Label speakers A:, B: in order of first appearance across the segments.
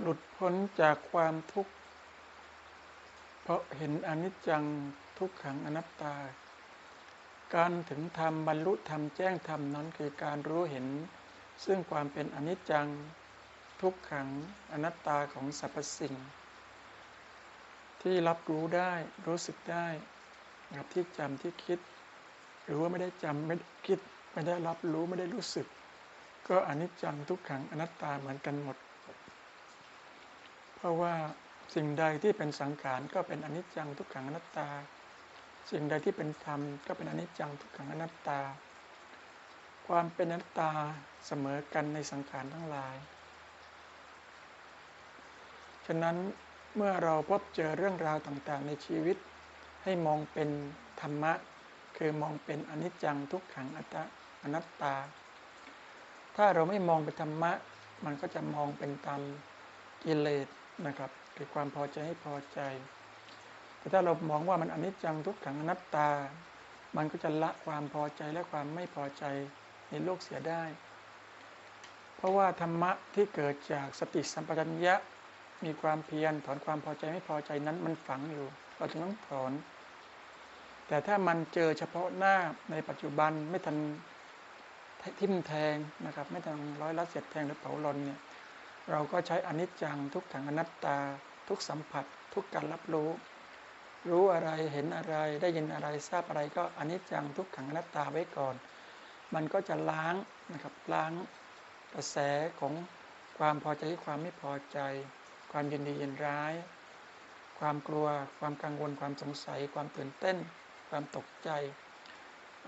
A: หลุดพ้นจากความทุกข์ เพราะเห็นอนิจจังทุกขังอนัตตา การถึงธรรมบรรลุธรรมแจ้งธรรมนั้นคือการรู้เห็น ซึ่งความเป็นอนิจจังทุกขังอนัตตาของสรรพสิ่ง ที่รับรู้ได้รู้สึกได้กับที่จำที่คิด หรือว่าไม่ได้จำไม่คิดไม่ได้รับรู้ไม่ได้รู้สึก ก็อนิจจังทุกขังอนัตตาเหมือนกันหมด เพราะว่าสิ่งใดที่เป็นสังขารก็เป็นอนิจจังทุกขังอนัตตา สิ่งใดที่เป็นธรรมก็เป็นอนิจจังทุกขังอนัตตา ความเป็นอนัตตาเสมอกันในสังขารทั้งหลาย ฉะนั้นเมื่อเราพบเจอเรื่องราวต่างๆ ในชีวิต ให้มองเป็นธรรมะ คือมองเป็นอนิจจังทุกขังอตอนัตตา ถ้าเราไม่มองเป็นธรรมะ มันก็จะมองเป็นตามกิเลส นะครับคือความพอใจให้พอใจ แต่ถ้าเรามองว่ามันอนิจจังทุกขังอนัตตา มันก็จะละความพอใจและความไม่พอใจในโลกเสียได้ เพราะว่าธรรมะที่เกิดจากสติสัมปชัญญะมีความเพียรถอนความพอใจไม่พอใจนั้นมันฝังอยู่ เราจึงต้องถอน แต่ถ้ามันเจอเฉพาะหน้าในปัจจุบันไม่ทันทิ่มแทงนะครับ ไม่ทันร้อยลัดเสียดแทงหรือเผาลนเนี่ย เราก็ใช้อนิจจังทุกขังอนัตตา ทุกสัมผัส ทุกการรับรู้ รู้อะไรเห็นอะไรได้ยินอะไรทราบอะไรก็อนิจจังทุกขังอนัตตาไว้ก่อน มันก็จะล้างนะครับล้างกระแสของความพอใจความไม่พอใจ ความยินดียินร้าย ความกลัว ความกังวลความสงสัย ความตื่นเต้น ความตกใจ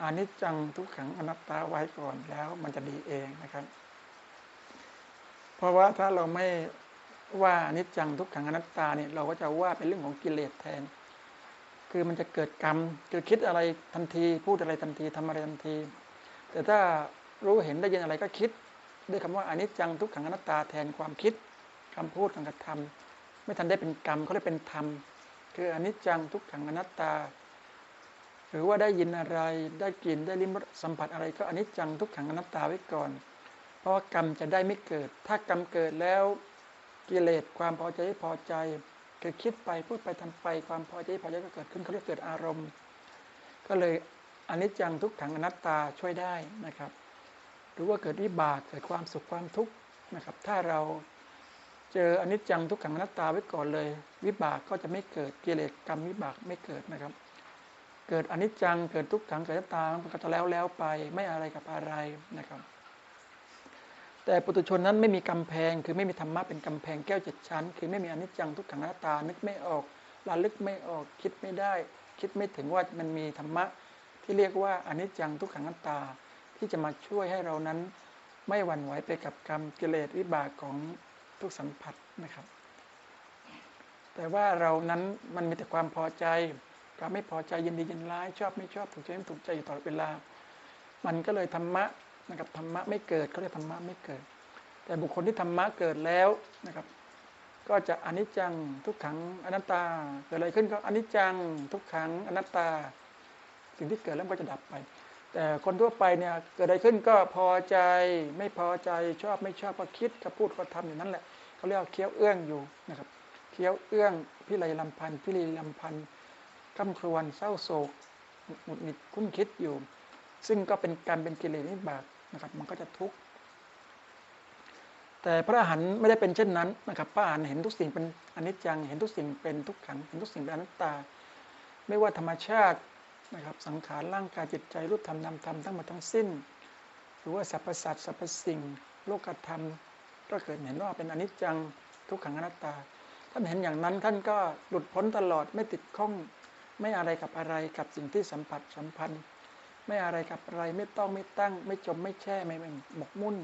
A: อนิจจังทุกขังอนัตตาไว้ก่อนแล้วมันจะดีเองนะครับ ราะว่าถ้าเราไม่ว่าอนิจจังทุกขังอนัตตาเนี่ยเราก็จะว่าเป็นเรื่องของกิเลสแทน คือมันจะเกิดกรรมคือคิดอะไรทันทีพูดอะไรทันทีทำอะไรทันที แต่ถ้ารู้เห็นได้ยินอะไรก็คิด ด้วยคำว่าอนิจจังทุกขังอนัตตาแทนความคิดคำพูดการกระทำไม่ทันได้เป็นกรรมเขาได้เป็นธรรม คืออนิจจังทุกขังอนัตตา หรือว่าได้ยินอะไรได้กลิ่นได้ลิ้มสัมผัสอะไรก็อนิจจังทุกขังอนัตตาไว้ก่อน เพราะกรรมจะได้ไม่เกิด ถ้ากรรมเกิดแล้วกิเลสความพอใจพอใจคือคิดไปพูดไปทำไปความพอใจพอใจก็เกิดขึ้นเขาเรียกเกิดอารมณ์ ก็เลยอนิจจังทุกขังอนัตตาช่วยได้นะครับ หรือว่าเกิดวิบากเกิดความสุขความทุกข์นะครับ ถ้าเราเจออนิจจังทุกขังอนัตตาไว้ก่อนเลย วิบากก็จะไม่เกิดกิเลสกรรมวิบากไม่เกิดนะครับ เกิดอนิจจังเกิดทุกขังเกิดอนัตตามันก็จะแล้วแล้วไปไม่อะไรกับอะไรนะครับ แต่ปุถุชนนั้นไม่มีกำแพง คือไม่มีธรรมะเป็นกำแพงแก้วเจ็ดชั้น คือไม่มีอนิจจังทุกขังอนัตตา นึกไม่ออกระลึกไม่ออกคิดไม่ได้ คิดไม่ถึงว่ามันมีธรรมะที่เรียกว่าอนิจจังทุกขังอนัตตา ที่จะมาช่วยให้เรานั้น ไม่หวั่นไหวไปกับกรรมกิเลสวิบากของทุกสัมผัสนะครับ แต่ว่าเรานั้นมันมีแต่ความพอใจความไม่พอใจยินดียินร้ายชอบไม่ชอบถูกใจไม่ถูกใจอยู่ตลอดเวลา มันก็เลยธรรมะ นะครับธรรมะไม่เกิดเขาเรียกธรรมะไม่เกิด แต่บุคคลที่ธรรมะเกิดแล้วนะครับ ก็จะอนิจจังทุกขังอนัตตาเกิดอะไรขึ้นก็อนิจจังทุกขังอนัตตา สิ่งที่เกิดแล้วก็จะดับไป แต่คนทั่วไปเนี่ยเกิดอะไรขึ้นก็พอใจไม่พอใจชอบไม่ชอบก็คิดก็พูดก็ทำอย่างนั้นแหละเขาเรียกเคี้ยวเอื้องอยู่นะครับเคี้ยวเอื้องพิไรลำพันพิรีลำพันคำครวญเศร้าโศกหงุดหงิดคุ้นคิดอยู่ ซึ่งก็เป็นการเป็นกิเลสนิบาตนะครับ มันก็จะทุกข์แต่พระอรหันต์ไม่ได้เป็นเช่นนั้นนะครับ พระอรหันต์เห็นทุกสิ่งเป็นอนิจจัง เห็นทุกสิ่งเป็นทุกขัง เห็นทุกสิ่งเป็นอนัตตา ไม่ว่าธรรมชาตินะครับ สังขารร่างกายจิตใจรูปธรรมนามธรรมทั้งหมดทั้งสิ้น หรือว่าสรรพสัตว์สรรพสิ่ง โลกธรรมก็เกิดเห็นว่าเป็นอนิจจังทุกขังอนัตตา ท่านเห็นอย่างนั้นท่านก็หลุดพ้นตลอดไม่ติดข้องไม่อะไรกับอะไรกับสิ่งที่สัมผัสสัมพันธ์ ไม่อะไรกับอะไรไม่ต้องไม่ตั้ง ไม่จมไม่แช่ไม่หมกมุ่น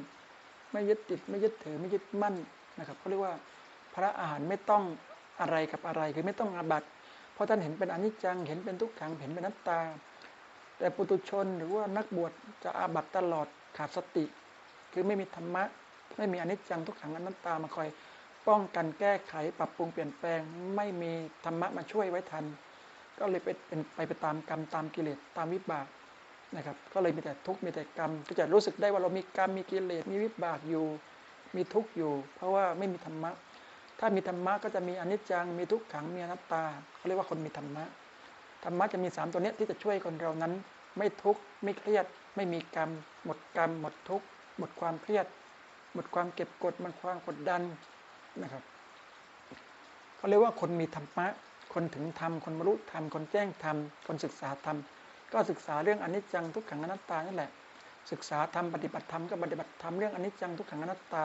A: ไม่ยึดติดไม่ยึดถือไม่ยึดมั่นนะครับเขาเรียกว่าพระอาหารไม่ต้องอะไรกับอะไรคือไม่ต้องอาบัตเพราะท่านเห็นเป็นอนิจจังเห็นเป็นทุกขังเห็นเป็นนัตตา แต่ปุตุชนหรือว่านักบวชจะอาบัตตลอดขาดสติ คือไม่มีธรรมะ ไม่มีอนิจจังทุกขังอนัตตามาคอยป้องกันแก้ไขปรับปรุงเปลี่ยนแปลงไม่มีธรรมะมาช่วยไว้ทัน ก็เลยไปเป็นไปไปตามกรรมตามกิเลสตามวิบาก นะครับ ก็เลยมีแต่ทุกข์มีแต่กรรมก็จะรู้สึกได้ว่าเรามีกรรมมีกิเลสมีวิบากอยู่ มีทุกข์อยู่ เพราะว่าไม่มีธรรมะ ถ้ามีธรรมะก็จะมีอนิจจังมีทุกขังมีอนัตตาเขาเรียกว่าคนมีธรรมะธรรมะจะมีสามตัวเนี้ยที่จะช่วยคนเรานั้น ไม่ทุกข์ไม่เครียด ไม่มีกรรม หมดกรรม หมดทุกข์หมดความเครียด หมดความเก็บกดหมดความกดดันนะครับเขาเรียกว่าคนมีธรรมะ คนถึงธรรม คนบรรลุธรรม คนแจ้งธรรม คนศึกษาธรรม ก็ศึกษาเรื่องอนิจจังทุกขังอนัตตานั่นแหละ ศึกษาธรรมปฏิบัติธรรมก็ปฏิบัติธรรมเรื่องอนิจจังทุกขังอนัตตา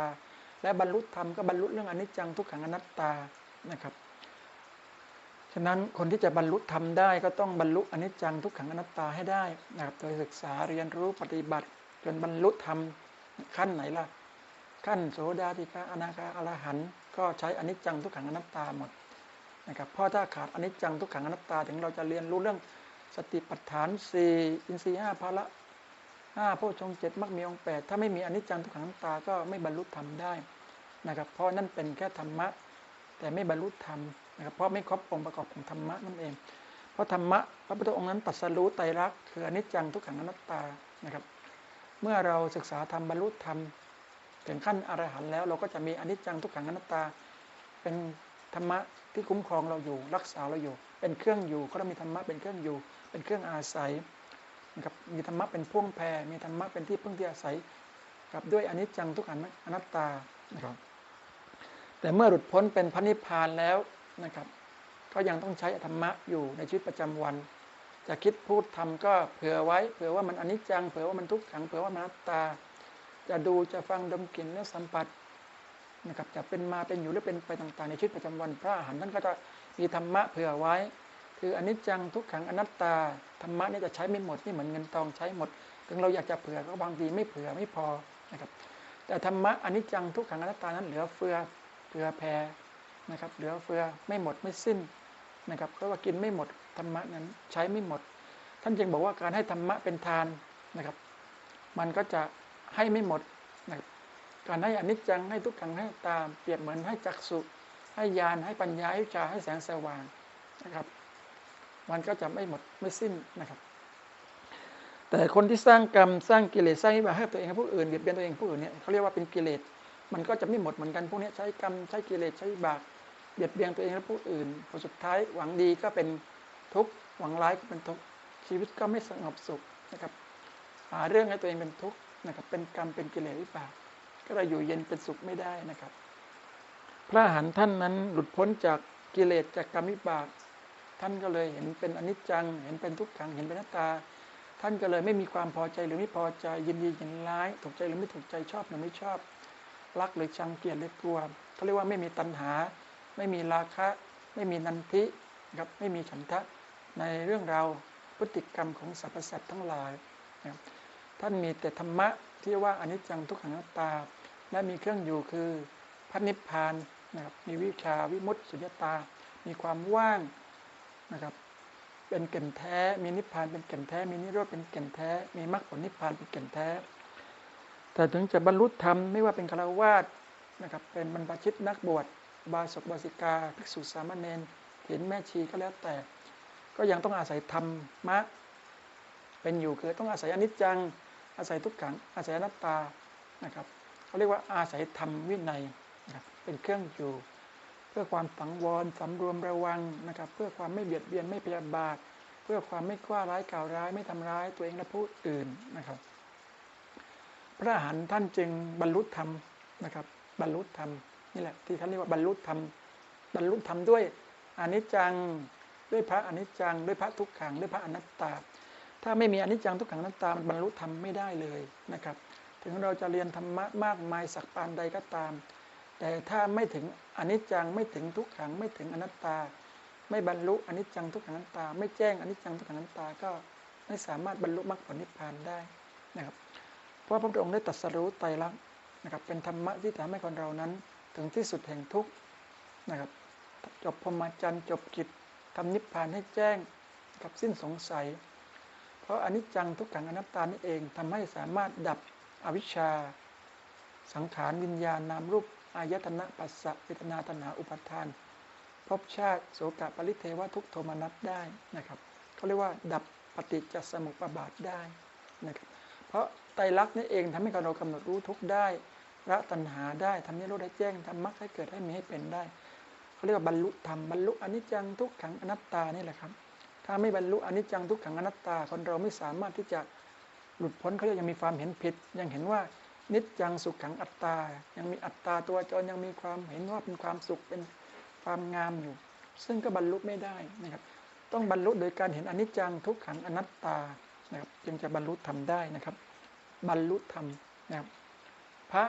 A: และบรรลุธรรมก็บรรลุเรื่องอนิจจังทุกขังอนัตตานะครับฉะนั้นคนที่จะบรรลุธรรมได้ก็ต้องบรรลุอนิจจังทุกขังอนัตตาให้ได้นะครับโดยศึกษาเรียนรู้ปฏิบัติจนบรรลุธรรมขั้นไหนล่ะ ขั้นโสดาติกาอนาคาอรหันต์ก็ใช้อนิจจังทุกขังอนัตตาหมดนะครับเพราะถ้าขาดอนิจจังทุกขังอนัตตาถึงเราจะเรียนรู้เรื่อง สติปัฏฐานสี่อินทรีย์ห้าภาละห้าโพชฌงเจ็ดมรรคมีองแปดถ้าไม่มีอนิจจังทุกขังตตาก็ไม่บรรลุธรรมได้นะครับ เพราะนั่นเป็นแค่ธรรมะ แต่ไม่บรรลุธรรมนะครับเพราะไม่ครบองค์ประกอบของธรรมะนั่นเอง เพราะธรรมะพระพุทธองค์นั้นตรัสรู้ไตรลักษณ์คืออนิจจังทุกขังอนัตตานะครับ เมื่อเราศึกษาธรรมบรรลุธรรมถึงขั้นอรหันต์แล้วเราก็จะมีอนิจจังทุกขังอนัตตา เป็นธรรมะ ที่คุ้มครองเราอยู่ รักษาเราอยู่ เป็นเครื่องอยู่ก็ต้องมีธรรมะเป็นเครื่องอยู่ เป็นเครื่องอาศัยนะครับมีธรรมะเป็นพ่วงแพรมีธรรมะเป็นที่พึ่งที่อาศัยกับด้วยอนิจจังทุกขังอนัตตานะครับ แต่เมื่อหลุดพ้นเป็นพระนิพพานแล้วนะครับ ก็ยังต้องใช้ธรรมะอยู่ในชีวิตประจำวัน จะคิดพูดทำก็เผื่อไว้ เผื่อว่ามันอนิจจัง เผื่อว่ามันทุกขัง เผื่อว่ามันอนัตตา จะดูจะฟังดมกลิ่นและสัมผัส นะครับจะเป็นมาเป็นอยู่หรือเป็นไปต่างๆ ในชีวิตประจำวันพระอรหันต์ท่านก็จะมีธรรมะเผื่อไว้ คืออนิจจังทุกขังอนัตตาธรรมะนี่จะใช้ไม่หมดนี่เหมือนเงินทองใช้หมดถึงเราอยากจะเผื่อก็บางทีไม่เผื่อไม่พอนะครับ แต่ธรรมะอนิจจังทุกขังอนัตตานั้นเหลือเฟือเผื่อแผ่นะครับ เหลือเฟือไม่หมดไม่สิ้นนะครับเพราะว่ากินไม่หมดธรรมะนั้นใช้ไม่หมด ท่านจึงบอกว่าการให้ธรรมะเป็นทานนะครับ มันก็จะให้ไม่หมด การให้อนิจจังให้ทุกขังให้ตามเปรียบเหมือนให้จักสุให้ญาณให้ปัญญาให้ชาให้แสงสว่างนะครับ มันก็จะไม่หมดไม่สิ้นนะครับ แต่คนที่สร้างกรรมสร้างกิเลสสร้างวิบากให้ตัวเองกับผู้อื่นเบียดเบียนตัวเองผู้อื่นเนี่ยเขาเรียกว่าเป็นกิเลสมันก็จะไม่หมดเหมือนกันพวกนี้ใช้กรรมใช้กิเลสใช้วิบากเบียดเบียนตัวเองและผู้อื่นผลสุดท้ายหวังดีก็เป็นทุกข์หวังร้ายก็เป็นทุกข์ชีวิตก็ไม่สงบสุขนะครับหาเรื่องให้ตัวเองเป็นทุกข์นะครับเป็นกรรมเป็นกิเลสวิบาก ก็เลยอยู่เย็นเป็นสุขไม่ได้นะครับ พระหันท่านนั้นหลุดพ้นจากกิเลสจากกรรมวิบาก ท่านก็เลยเห็นเป็นอนิจจัง เห็นเป็นทุกขังเห็นเป็นหน้าตา ท่านก็เลยไม่มีความพอใจหรือไม่พอใจยินดียินร้าย ถูกใจหรือไม่ถูกใจชอบหรือไม่ชอบ รักหรือชังเกลียดหรือกลัวเขาเรียกว่าไม่มีตัณหา ไม่มีราคะ ไม่มีนันทิครับไม่มีฉันทะในเรื่องราวพฤติกรรมของสรรพสัตว์ทั้งหลายนะครับท่านมีแต่ธรรมะ ที่ว่าอนิจจังทุกขังนัตตา และมีเครื่องอยู่คือพระนิพพานนะครับมีวิชาวิมุตติสุญญตา มีความว่างนะครับเป็นแก่นแท้ มีนิพพานเป็นแก่นแท้ มีนิโรธเป็นแก่นแท้ มีมรรคผลนิพพานเป็นแก่นแท้ แต่ถึงจะบรรลุธรรมไม่ว่าเป็นฆราวาสนะครับ เป็นบรรพชิตนักบวช บาศกบาสิกา ภิกษุสามเณรเห็นแม่ชีก็แล้วแต่ ก็ยังต้องอาศัยธรรมะเป็นอยู่คือต้องอาศัยอนิจจัง อาศัยทุกขัง อาศัยอนัตตานะครับเขาเรียกว่าอาศัยธรรมวินัยนะครับเป็นเครื่องอยู่ เพื่อความสังวรสำรวมระวังนะครับ เพื่อความไม่เบียดเบียนไม่พยาบาท เพื่อความไม่กล้าร้ายกล่าวร้ายไม่ทำร้ายตัวเองและผู้อื่นนะครับ พระอรหันต์ท่านจึงบรรลุธรรมนะครับ บรรลุธรรมนี่แหละที่ท่านเรียกว่าบรรลุธรรมบรรลุธรรมด้วยอนิจจังด้วยพระอนิจจัง ด้วยพระทุกขัง ด้วยพระอนัตตา ถ้าไม่มีอนิจจังทุกขังอนัตตามันบรรลุธรรมไม่ได้เลยนะครับ ถึงเราจะเรียนธรรมะมากมายสักปานใดก็ตาม แต่ถ้าไม่ถึงอนิจจังไม่ถึงทุกขังไม่ถึงอนัตตา ไม่บรรลุอนิจจังทุกขังอนัตตา ไม่แจ้งอนิจจังทุกขังอนัตตาก็ไม่สามารถบรรลุมรรคผลนิพพานได้นะครับ เพราะพระพุทธองค์ได้ตรัสรู้ไตรลักษณ์นะครับเป็นธรรมะที่ทำให้คนเรานั้นถึงที่สุดแห่งทุกข์นะครับจบพรหมจรรย์จบกิจทำนิพพานให้แจ้งกับสิ้นสงสัย เพราะอนิจจังทุกขังอนัตตานี่เองทำให้สามารถดับอวิชชา สังขารวิญญาณนามรูปอายตนะปัสสะเวทนาตนาอุปาทานภพชาติโสกปริเทวทุกโทมนัสได้นะครับเขาเรียกว่าดับปฏิจจสมุปบาทได้นะครับ เพราะไตรลักษณ์นี่เองทำให้เรากำหนดรู้ทุกได้ละตัณหาได้ทำให้รู้ได้แจ้งทำมรรคให้เกิดให้มีให้เป็นได้เขาเรียกว่าบรรลุธรรมบรรลุอนิจจังทุกขังอนัตตานี่แหละครับ ถ้าไม่บรรลุอนิจจังทุกขังอนัตตาคนเราไม่สามารถที่จะหลุดพ้นเขายังมีความเห็นผิด ยังเห็นว่านิจจังสุขขังอัตตา ยังมีอัตตาตัวจรยังมีความเห็นว่าเป็นความสุขเป็นความงามอยู่ ซึ่งก็บรรลุไม่ได้นะครับ ต้องบรรลุโดยการเห็นอนิจจังทุกขังอนัตตานะครับจึงจะบรรลุธรรมได้นะครับ บรรลุธรรมนะครับพระ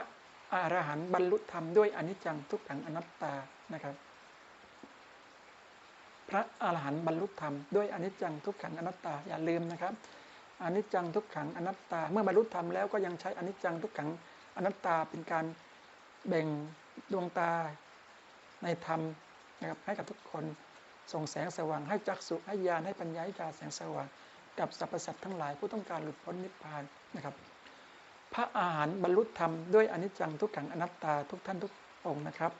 A: อรหันต์บรรลุธรรมด้วยอนิจจังทุกขังอนัตตานะครับ พระอรหันต์บรรลุธรรมด้วยอนิจจังทุกขังอนัตตาอย่าลืมนะครับอนิจจังทุกขังอนัตตา เมื่อบรรลุธรรมแล้วก็ยังใช้อนิจจังทุกขังอนัตตาเป็นการแบ่งดวงตาในธรรมนะครับให้กับทุกคนส่งแสงสว่างให้จักสุให้ญาณให้ปัญญาให้ตาแสงสว่างกับสรรพสัตว์ทั้งหลายผู้ต้องการหลุดพ้นนิพพานนะครับพระอาหารบรรลุธรรมด้วยอนิจจังทุกขังอนัตตาทุกท่านทุกองค์นะครับ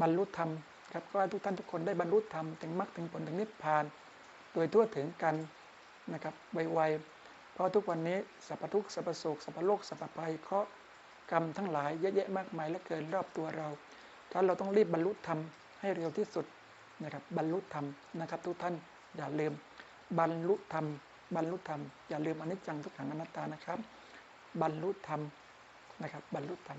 A: บรรลุธรรม ครับก็ให้ทุกท่านทุกคนได้บรรลุธรรมถึงมรรคถึงผลถึงนิพพาน โดยทั่วถึงกันนะครับไวๆเพราะทุกวันนี้สัพพทุกสัพพโศกสัพพโลกสัพพภัยเคราะห์กรรมทั้งหลายเยอะแยะมากมายเหลือเกินรอบตัวเราถ้านเราต้องรีบบรรลุธรรมให้เร็วที่สุดนะครับบรรลุธรรมนะครับ ทุกท่านอย่าลืมบรรลุธรรมบรรลุธรรมอย่าลืมอนิจจังทุกขังอนัตตานะครับ บรรลุธรรมนะครับบรรลุธรรม